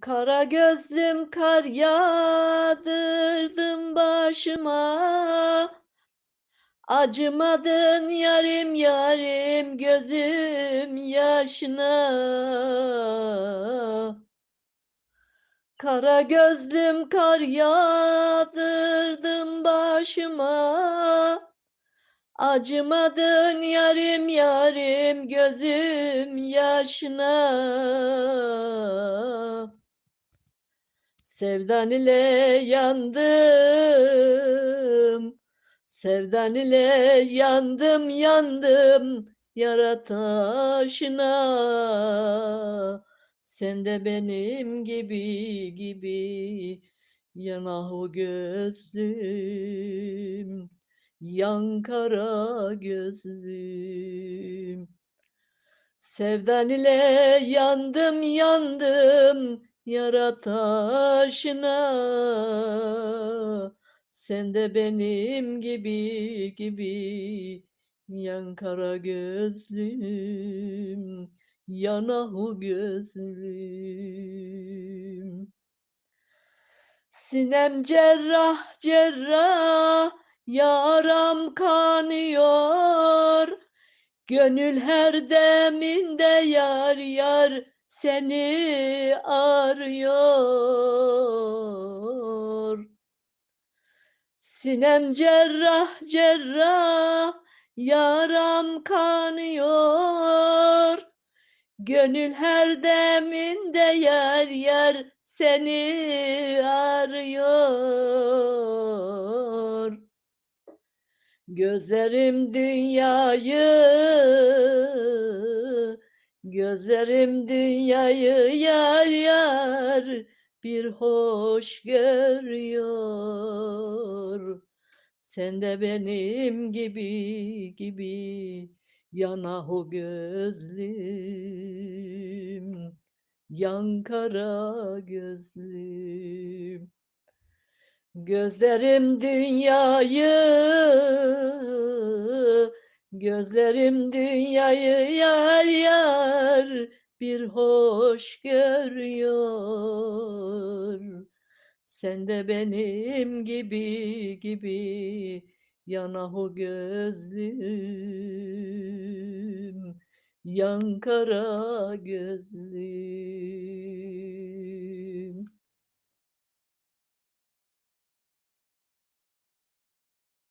Kara gözlüm kar yağdırdın başıma. Acımadın yarim yarim gözüm yaşına. Kara gözlüm kar yağdırdın başıma. Acımadın yarim yarim gözüm yaşına Sevdan ile yandım. Sevdan ile yandım yandım yara taşına. Sen de benim gibi gibi yanahu gözlüm Yan kara gözlüm. Sevdan ile yandım yandım yara taşına. Sen de benim gibi gibi yan kara gözlüm Yanahu gözlüm. Sinem cerrah cerrah yaram kanıyor. Gönül her deminde yar yar seni arıyor. Sinem cerrah cerrah yaram kanıyor. Gönül her deminde yer yer seni arıyor. Gözlerim dünyayı Gözlerim dünyayı yar yar bir hoş görüyor. Sen de benim gibi gibi yanahu gözlüm, yan kara gözlüm. Gözlerim dünyayı Gözlerim dünyayı yar yar bir hoş görüyor. Sen de benim gibi gibi yanahu gözlüm, yan kara gözlüm.